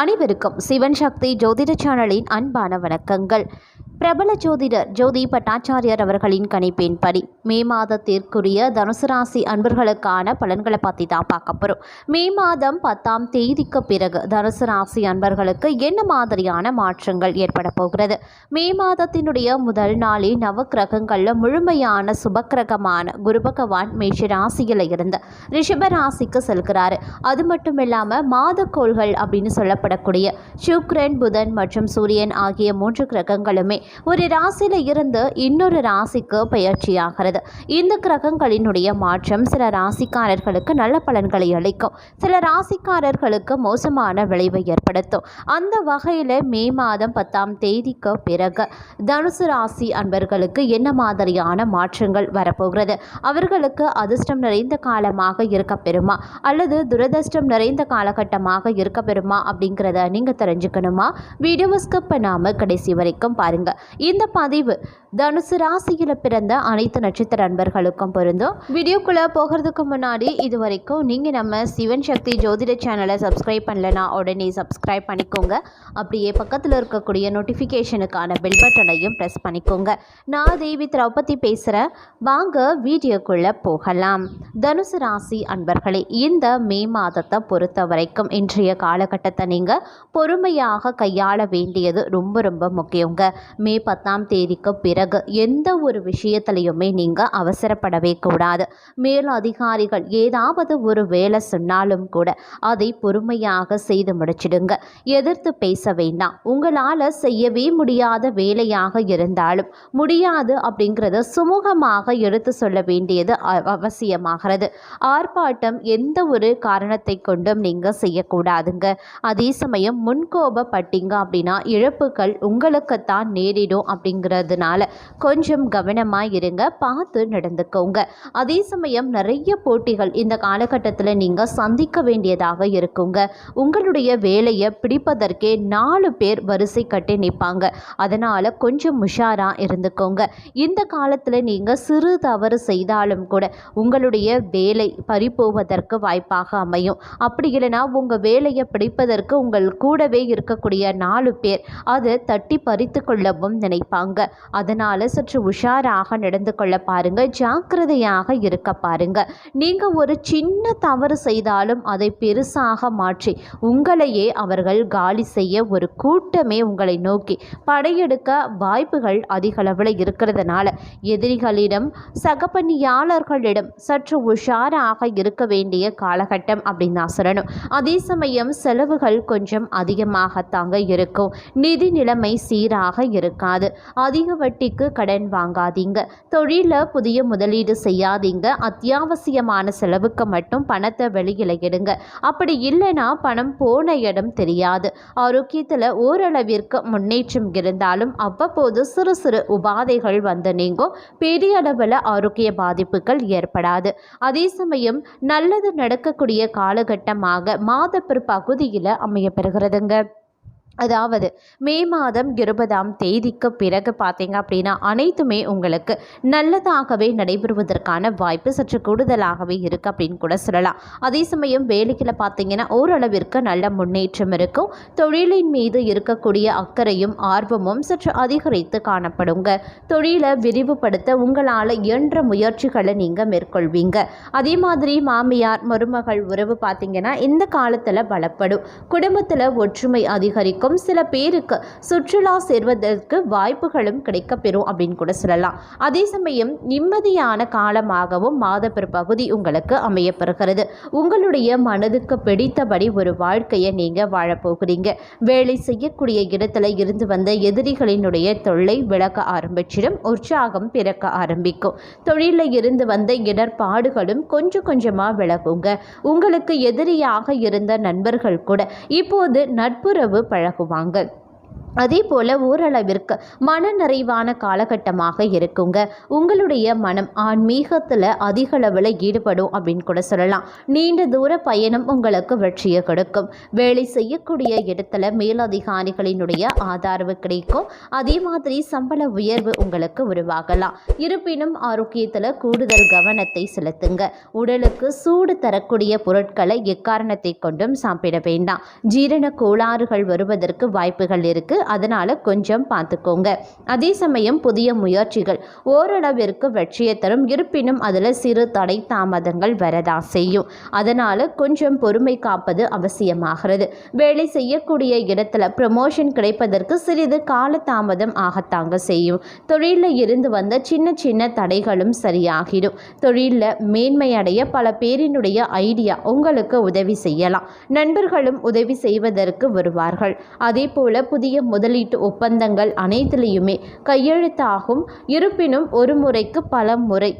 அனைவருக்கும் சிவன் சக்தி ஜோதிட சேனலின் அன்பான வணக்கங்கள். பிரபல ஜோதிடர் ஜோதி பட்டாச்சாரியர் அவர்களின் கணிப்பின்படி மே மாதத்திற்குரிய தனுசு ராசி அன்பர்களுக்கான பலன்களை பற்றி தான் பார்க்க போகிறோம் மே மாதம் பத்தாம் தேதிக்கு பிறகு தனுசு ராசி அன்பர்களுக்கு என்ன மாதிரியான மாற்றங்கள் ஏற்பட போகிறது? மே மாதத்தினுடைய முதல் நாளில் நவ கிரகங்களில் முழுமையான சுபக்கிரகமான குரு பகவான் மேஷ ராசியில் இருந்து ரிஷப ராசிக்கு செல்கிறாரு. அது மட்டும் இல்லாமல் மாதக்கோள்கள் அப்படின்னு சொல்லப்படக்கூடிய சுக்ரன் புதன் மற்றும் சூரியன் ஆகிய மூன்று கிரகங்களுமே ஒரு ராசியில் இருந்து இன்னொரு ராசிக்கு பயிற்சியாகிறது. இந்த கிரகங்களினுடைய மாற்றம் சில ராசிக்காரர்களுக்கு நல்ல பலன்களை அளிக்கும். சில ராசிக்காரர்களுக்கு மோசமான விளைவை ஏற்படுத்தும். அந்த வகையில் மே மாதம் பத்தாம் தேதிக்கு பிறகு தனுசு ராசி அன்பர்களுக்கு என்ன மாதிரியான மாற்றங்கள் வரப்போகிறது? அவர்களுக்கு அதிர்ஷ்டம் நிறைந்த காலமாக இருக்க பெறுமா? அல்லது துரதிர்ஷ்டம் நிறைந்த காலகட்டமாக இருக்க பெறுமா? அப்படிங்கிறத நீங்கள் தெரிஞ்சுக்கணுமா? வீடியோவை ஸ்கிப் பண்ணாமல் கடைசி வரைக்கும் பாருங்கள் இந்த பதிவு தனுசு ராசியில் பிறந்த அனைத்து நட்சத்திர அன்பர்களுக்கும் பொருந்தும். வீடியோக்குள்ளே போகிறதுக்கு முன்னாடி இது வரைக்கும் நீங்கள் நம்ம சிவன் சக்தி ஜோதிட சேனலை சப்ஸ்கிரைப் பண்ணலனா உடனே சப்ஸ்கிரைப் பண்ணிக்கோங்க. அப்படியே பக்கத்தில் இருக்கக்கூடிய நோட்டிஃபிகேஷனுக்கான பெல் பட்டனையும் ப்ரெஸ் பண்ணிக்கோங்க. நான் தேவி திரௌபதி பேசுகிறேன் வாங்க வீடியோக்குள்ளே போகலாம். தனுசு ராசி அன்பர்களே இந்த மே மாதத்தை பொறுத்த வரைக்கும் இன்றைய காலகட்டத்தை நீங்கள் பொறுமையாக கையாள வேண்டியது ரொம்ப ரொம்ப முக்கியங்க. மே பத்தாம் தேதிக்கு பிறகு எந்த ஒரு விஷயத்துலையுமே நீங்கள் அவசரப்படவே கூடாது. மேல் அதிகாரிகள் ஏதாவது ஒரு வேலை சொன்னாலும் கூட அதை பொறுமையாக செய்து முடிச்சிடுங்க. எதிர்த்து பேச வேண்டாம். உங்களால் செய்யவே முடியாத வேலையாக இருந்தாலும் முடியாது அப்படிங்கிறத சுமூகமாக எடுத்து சொல்ல வேண்டியது அவசியமாகிறது. ஆர்ப்பாட்டம் எந்த ஒரு காரணத்தை கொண்டும் நீங்கள் செய்யக்கூடாதுங்க. அதே சமயம் முன்கோபப்பட்டீங்க அப்படின்னா இழப்புகள் உங்களுக்குத்தான் மாறிடும் அப்படிங்கிறதுனால கொஞ்சம் கவனமாக இருங்க பார்த்து நடந்துக்கோங்க. அதே சமயம் நிறைய போட்டிகள் இந்த காலகட்டத்தில் நீங்கள் சந்திக்க வேண்டியதாக இருக்குங்க. உங்களுடைய வேலையை பிடிப்பதற்கே நாலு பேர் வரிசை கட்டி நிற்பாங்க அதனால் கொஞ்சம் உஷாராக இருந்துக்கோங்க. இந்த காலத்தில் நீங்கள் சிறு தவறு செய்தாலும் கூட உங்களுடைய வேலை பறிப்போவதற்கு வாய்ப்பாக அமையும். அப்படி இல்லைன்னா உங்கள் வேலையை பிடிப்பதற்கு உங்கள் கூடவே இருக்கக்கூடிய நாலு பேர் அதை தட்டி பறித்து கொள்ளவும் நினைப்பாங்க. அதனால் சற்று உஷாராக நடந்து கொள்ள பாருங்க. ஜாக்கிரதையாக இருக்க பாருங்க. நீங்கள் ஒரு சின்ன தவறு செய்தாலும் அதை பெருசாக மாற்றி உங்களையே அவர்கள் காலி செய்ய ஒரு கூட்டமே உங்களை நோக்கி படையெடுக்க வாய்ப்புகள் அதிகளவில் இருக்கிறதுனால எதிரிகளிடம் சகப்பணியாளர்களிடம் சற்று உஷாராக இருக்க வேண்டிய காலகட்டம் அப்படின்னு நான் சொல்லணும். அதே சமயம் செலவுகள் கொஞ்சம் அதிகமாகத்தாங்க இருக்கும். நிதி நிலைமை சீராக இருக்கும் இருக்காது. அதிக வட்டிக்கு கடன் வாங்காதீங்க. தொழிலில் புதிய முதலீடு செய்யாதீங்க. அத்தியாவசியமான செலவுக்கு மட்டும் பணத்தை வெளியில் எடுங்க. அப்படி இல்லைன்னா பணம் போன இடம் தெரியாது. ஆரோக்கியத்தில் ஓரளவிற்கு முன்னேற்றம் இருந்தாலும் அவ்வப்போது சிறு சிறு உபாதைகள் வந்து நீங்கும். பெரிய அளவில் ஆரோக்கிய பாதிப்புகள் ஏற்படாது. அதே சமயம் நல்லது நடக்கக்கூடிய காலகட்டமாக மாத பிற்பகுதியில் அமையப்பெறுகிறதுங்க அதாவது மே மாதம் இருபதாம் தேதிக்கு பிறகு பார்த்தீங்க அப்படின்னா அனைத்துமே உங்களுக்கு நல்லதாகவே நடைபெறுவதற்கான வாய்ப்பு சற்று கூடுதலாகவே இருக்குது அப்படின்னு கூட சொல்லலாம். அதே சமயம் வேலையில் பார்த்தீங்கன்னா ஓரளவிற்கு நல்ல முன்னேற்றம் இருக்கும். தொழிலின் மீது இருக்கக்கூடிய அக்கறையும் ஆர்வமும் சற்று அதிகரித்து காணப்படுங்க. தொழிலை விரிவுபடுத்த உங்களால் இயன்ற முயற்சிகளை நீங்கள் மேற்கொள்வீங்க. அதே மாதிரி மாமியார் மருமகள் உறவு பார்த்தீங்கன்னா இந்த காலத்தில் பலப்படும். குடும்பத்தில் ஒற்றுமை அதிகரிக்கும். சில பேருக்கு சுற்றுலா செல்வதற்கு வாய்ப்புகளும் கிடைக்கப்பெறும் அப்படின்னு கூட சொல்லலாம். அதே சமயம் நிம்மதியான காலமாகவும் மாதப்பெரு பகுதி உங்களுக்கு அமையப்பெறுகிறது. உங்களுடைய மனதுக்கு பிடித்தபடி ஒரு வாழ்க்கையை நீங்கள் வாழப்போகிறீங்க வேலை செய்யக்கூடிய இடத்துல இருந்து வந்த எதிரிகளினுடைய தொல்லை விளக்க ஆரம்பிச்சிடும். உற்சாகம் பிறக்க ஆரம்பிக்கும். தொழிலில் இருந்து வந்த இடர்பாடுகளும் கொஞ்சம் கொஞ்சமாக விலகுங்க. உங்களுக்கு எதிரியாக இருந்த நண்பர்கள் கூட இப்போது நட்புறவு तरफ़ वांगत அதே போல் ஓரளவிற்கு மனநிறைவான காலகட்டமாக இருக்குங்க. உங்களுடைய மனம் ஆன்மீகத்தில் அதிக அளவில் ஈடுபடும் அப்படின்னு கூட சொல்லலாம். நீண்ட தூர பயணம் உங்களுக்கு வெற்றியை கொடுக்கும். வேலை செய்யக்கூடிய இடத்துல மேலதிகாரிகளினுடைய ஆதரவு கிடைக்கும். அதே மாதிரி சம்பள உயர்வு உங்களுக்கு உருவாகலாம். இருப்பினும் ஆரோக்கியத்தில் கூடுதல் கவனத்தை செலுத்துங்க. உடலுக்கு சூடு தரக்கூடிய பொருட்களை எக்காரணத்தை கொண்டும் சாப்பிட வேண்டாம். ஜீரண கோளாறுகள் வருவதற்கு வாய்ப்புகள் இருக்கு. அதனால் கொஞ்சம் பார்த்துக்கோங்க. அதே சமயம் புதிய முயற்சிகள். ஓரளவிற்கு வெற்றியை தரும். இருப்பினும் அதில் சிறு தடை தாமதங்கள் வரதா செய்யும். அதனால் கொஞ்சம் பொறுமை காப்பது அவசியமாகிறது. வேலை செய்யக்கூடிய இடத்துல ப்ரமோஷன் கிடைப்பதற்கு சிறிது கால தாமதம் ஆகத்தாங்க செய்யும். தொழிலில் இருந்து வந்த சின்ன சின்ன தடைகளும் சரியாகிடும். தொழிலில் மேன்மையடைய பல பேரினுடைய ஐடியா உங்களுக்கு உதவி செய்யலாம். நண்பர்களும் உதவி செய்வதற்கு வருவார்கள். அதே போல புதிய முதலீட்டு ஒப்பந்தங்கள் அனைத்திலையுமே கையெழுத்தாகும். இருப்பினும் ஒரு முறைக்கு பல முறை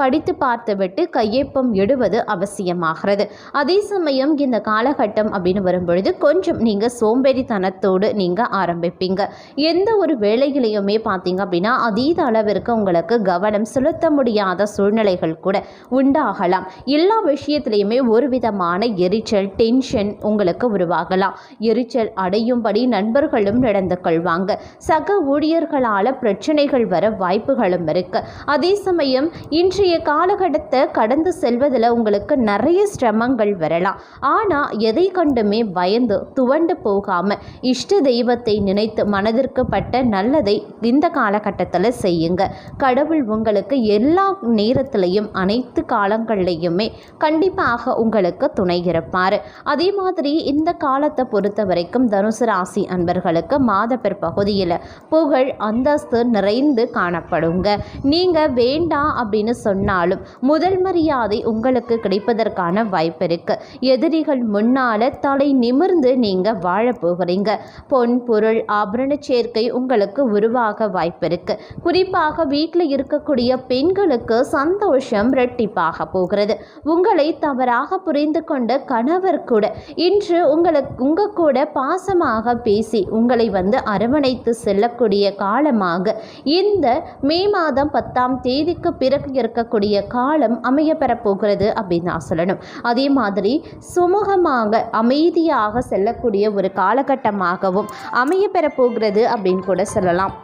படித்து பார்த்துவிட்டு கையொப்பம் இடுவது அவசியமாகிறது. அதே சமயம் இந்த காலகட்டம் அப்படின்னு வரும்பொழுது கொஞ்சம் நீங்கள் சோம்பேறித்தனத்தோடு நீங்கள் ஆரம்பிப்பீங்க. எந்த ஒரு வேலையிலையுமே பார்த்தீங்க அப்படின்னா அதீத அளவிற்கு உங்களுக்கு கவனம் செலுத்த முடியாத சூழ்நிலைகள் கூட உண்டாகலாம். எல்லா விஷயத்திலையுமே ஒரு விதமான எரிச்சல் டென்ஷன் உங்களுக்கு உருவாகலாம். எரிச்சல் அடையும்படி நண்பர்களும் நடந்து கொள்வாங்க. சக ஊழியர்களால் பிரச்சனைகள் வர வாய்ப்புகளும் இருக்கு. அதே சமயம் இன்றைய இன்றைய காலகட்டத்தை கடந்து செல்வதில் உங்களுக்கு நிறைய சிரமங்கள் வரலாம். ஆனால் எதை கண்டுமே பயந்து துவண்டு போகாமல் இஷ்ட தெய்வத்தை நினைத்து மனதிற்கு பட்ட நல்லதை இந்த காலகட்டத்தில் செய்யுங்க. கடவுள் உங்களுக்கு எல்லா நேரத்திலையும் அனைத்து காலங்கள்லையுமே கண்டிப்பாக உங்களுக்கு துணை இருப்பார். அதே மாதிரி இந்த காலத்தை பொறுத்த வரைக்கும் தனுசு ராசி அன்பர்களுக்கு மாதப்பெர் பகுதியில் புகழ் அந்தஸ்து நிறைந்து காணப்படுங்க. நீங்கள் வேண்டாம் அப்படின்னு சொன்ன சொன்னாலும் முதல் மரியாதை உங்களுக்கு கிடைப்பதற்கான வாய்ப்பு இருக்கு எதிரிகள் முன்னால தலை நிமிர்ந்து நீங்க வாழ போகிறீங்க. பொன் பொருள் ஆபரண சேர்க்கை உங்களுக்கு உருவாக வாய்ப்பு இருக்கு குறிப்பாக வீட்டில் இருக்கக்கூடிய பெண்களுக்கு சந்தோஷம் ரெட்டிப்பாக போகிறது. உங்களை தவறாக புரிந்து கொண்ட கணவர் கூட இன்று உங்களுக்கு உங்க கூட பாசமாக பேசி உங்களை வந்து அரவணைத்து செல்லக்கூடிய காலமாக இந்த மே மாதம் பத்தாம் தேதிக்கு பிறகு இருக்க இருக்கக்கூடிய காலம் அமைய பெறப்போகிறது அப்படின்னு நான் சொல்லணும். அதே மாதிரி சுமூகமாக அமைதியாக செல்லக்கூடிய ஒரு காலகட்டமாகவும் அமைய பெறப்போகிறது அப்படின்னு கூட சொல்லலாம்.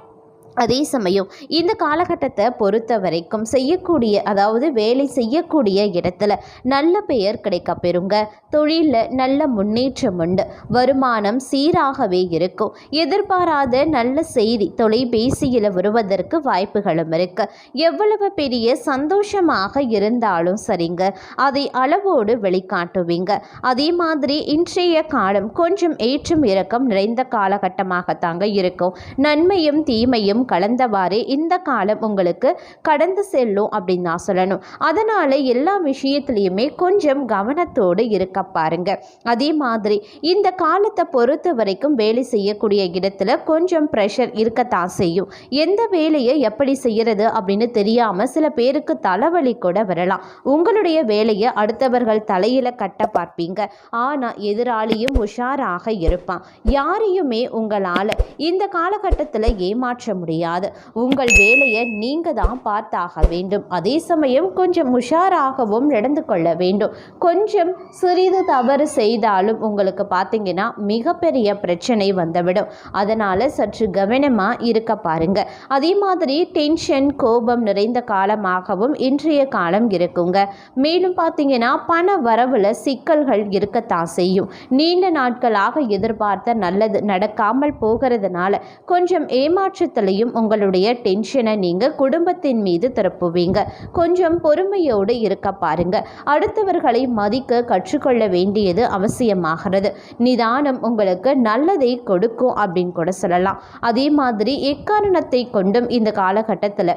அதே சமயம் இந்த காலகட்டத்தை பொறுத்த வரைக்கும் செய்யக்கூடிய அதாவது வேலை செய்யக்கூடிய இடத்துல நல்ல பெயர் கிடைக்க பெறுங்க. தொழிலில் நல்ல முன்னேற்றம் உண்டு. வருமானம் சீராகவே இருக்கும். எதிர்பாராத நல்ல செய்தி தொலைபேசியில் வருவதற்கு வாய்ப்புகளும் இருக்கு. எவ்வளவு பெரிய சந்தோஷமாக இருந்தாலும் சரிங்க. அதை அளவோடு வெளிக்காட்டுவீங்க. அதே மாதிரி இன்றைய காலம் கொஞ்சம் ஏற்றம் இறக்கம் நிறைந்த காலகட்டமாகத்தாங்க இருக்கும். நன்மையும் தீமையும் கலந்தவாறே இந்த காலம் உங்களுக்கு கடந்து செல்லும் அப்படின்னு நான் சொல்லணும். அதனால் எல்லா விஷயத்துலையுமே கொஞ்சம் கவனத்தோடு இருக்க பாருங்க. அதே மாதிரி இந்த காலத்தை பொறுத்த வரைக்கும் வேலை செய்யக்கூடிய இடத்துல கொஞ்சம் ப்ரெஷர் இருக்கத்தான் செய்யும். எந்த வேலையை எப்படி செய்யறது அப்படின்னு தெரியாமல் சில பேருக்கு தலைவலி கூட வரலாம். உங்களுடைய வேலையை அடுத்தவர்கள் தலையில கட்ட பார்ப்பீங்க. ஆனால் எதிராளியும் உஷாராக இருப்பான். யாரையுமே உங்களால் இந்த காலகட்டத்தில் ஏமாற்ற முடியும் முடியாது. உங்கள் வேலையை நீங்கள் தான் பார்த்தாக வேண்டும். அதே சமயம் கொஞ்சம் உஷாராகவும் நடந்து கொள்ள வேண்டும். கொஞ்சம் சிறிது தவறு செய்தாலும் உங்களுக்கு பார்த்தீங்கன்னா மிகப்பெரிய பிரச்சனை வந்துவிடும். அதனால் சற்று கவனமாக இருக்க பாருங்க. அதே மாதிரி டென்ஷன் கோபம் நிறைந்த காலமாகவும் இன்றைய காலம் இருக்குங்க. மேலும் பார்த்தீங்கன்னா பண வரவில் சிக்கல்கள் இருக்கத்தான் செய்யும். நீண்ட நாட்களாக எதிர்பார்த்த நல்லது நடக்காமல் போகிறதுனால கொஞ்சம் ஏமாற்றத்திலையும் செய்யும் உங்களுடைய டென்ஷனை நீங்கள் குடும்பத்தின் மீது திருப்புவீங்க. கொஞ்சம் பொறுமையோடு இருக்க பாருங்க. அடுத்தவர்களை மதிக்க கற்றுக்கொள்ள வேண்டியது அவசியமாகிறது. நிதானம் உங்களுக்கு நல்லதை கொடுக்கும் அப்படின்னு கூட சொல்லலாம். அதே மாதிரி எக்காரணத்தை கொண்டும் இந்த காலகட்டத்தில்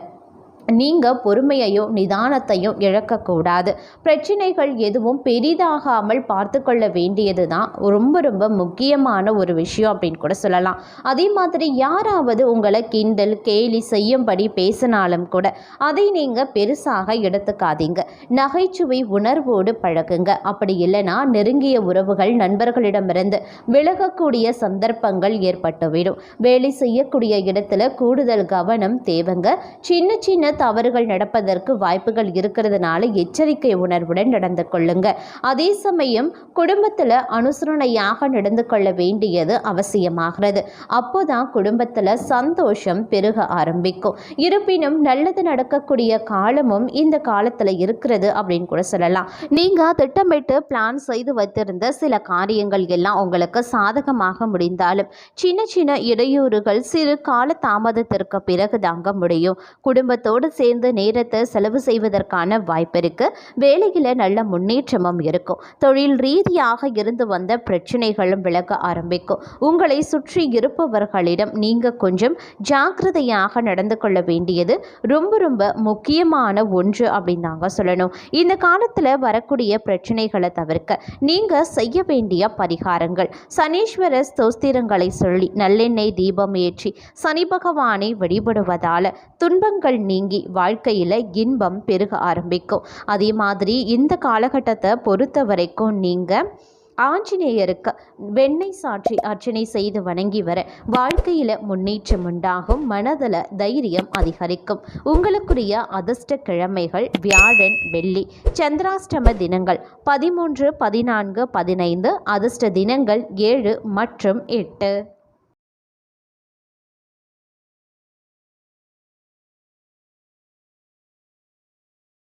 நீங்கள் பொறுமையையும் நிதானத்தையும் இழக்கக்கூடாது. பிரச்சனைகள் எதுவும் பெரிதாகாமல் பார்த்து கொள்ள வேண்டியது தான் ரொம்ப ரொம்ப முக்கியமான ஒரு விஷயம் அப்படின்னு கூட சொல்லலாம். அதே மாதிரி யாராவது உங்களை கிண்டல் கேலி செய்யும்படி பேசினாலும் கூட அதை நீங்கள் பெருசாக எடுத்துக்காதீங்க. நகைச்சுவை உணர்வோடு பழகுங்க. அப்படி இல்லைன்னா நெருங்கிய உறவுகள் நண்பர்களிடமிருந்து விலகக்கூடிய சந்தர்ப்பங்கள் ஏற்பட்டுவிடும். வேலை செய்யக்கூடிய இடத்துல கூடுதல் கவனம் தேவைங்க. சின்ன சின்ன தவறுகள் நடப்பதற்கு வாய்ப்புகள் இருக்கிறதுனால எச்சரிக்கை உணர்வுடன் நடந்து கொள்ளுங்க. அதே சமயம் குடும்பத்தில் அனுசரணையாக நடந்து கொள்ள வேண்டியது அவசியமாகிறது. அப்போதான் குடும்பத்தில் சந்தோஷம் பெருக ஆரம்பிக்கும். இருப்பினும் நல்லது நடக்கக்கூடிய காலமும் இந்த காலத்தில் இருக்கிறது அப்படின்னு கூட சொல்லலாம். நீங்கள் திட்டமிட்டு பிளான் செய்து வைத்திருந்த சில காரியங்கள் எல்லாம் உங்களுக்கு சாதகமாக முடிந்தாலும் சின்ன சின்ன இடையூறுகள் சிறு கால தாமதத்திற்கு பிறகு தாங்க முடியும். குடும்பத்தோடு சேர்ந்து நேரத்தை செலவு செய்வதற்கான வாய்ப்பு இருக்கு. வேலையில் நல்ல முன்னேற்றமும் இருக்கும். தொழில் ரீதியாக இருந்து வந்த பிரச்சனைகளும் விலக ஆரம்பிக்கும். உங்களை சுற்றி இருப்பவர்களிடம் நீங்கள் கொஞ்சம் ஜாக்கிரதையாக நடந்து கொள்ள வேண்டியது ரொம்ப ரொம்ப முக்கியமான ஒன்று அப்படின்னு தாங்க சொல்லணும். இந்த காலத்தில் வரக்கூடிய பிரச்சனைகளை தவிர்க்க நீங்கள் செய்ய வேண்டிய பரிகாரங்கள். சனீஸ்வர ஸ்தோஸ்திரங்களை சொல்லி நல்லெண்ணெய் தீபம் ஏற்றி சனி பகவானை வழிபடுவதால் துன்பங்கள் நீங்கி வாழ்க்கையில் இன்பம் பெருக ஆரம்பிக்கும். அதே மாதிரி இந்த காலகட்டத்தை பொறுத்த வரைக்கும் நீங்கள் ஆஞ்சநேயருக்கு வெண்ணெய் சாற்றி அர்ச்சனை செய்து வணங்கி வர வாழ்க்கையில் முன்னேற்றம் உண்டாகும் மனதில் தைரியம் அதிகரிக்கும். உங்களுக்குரிய அதிர்ஷ்ட கிழமைகள் வியாழன் வெள்ளி சந்திராஷ்டம தினங்கள் பதிமூன்று பதினான்கு பதினைந்து அதிர்ஷ்ட தினங்கள் ஏழு மற்றும் எட்டு.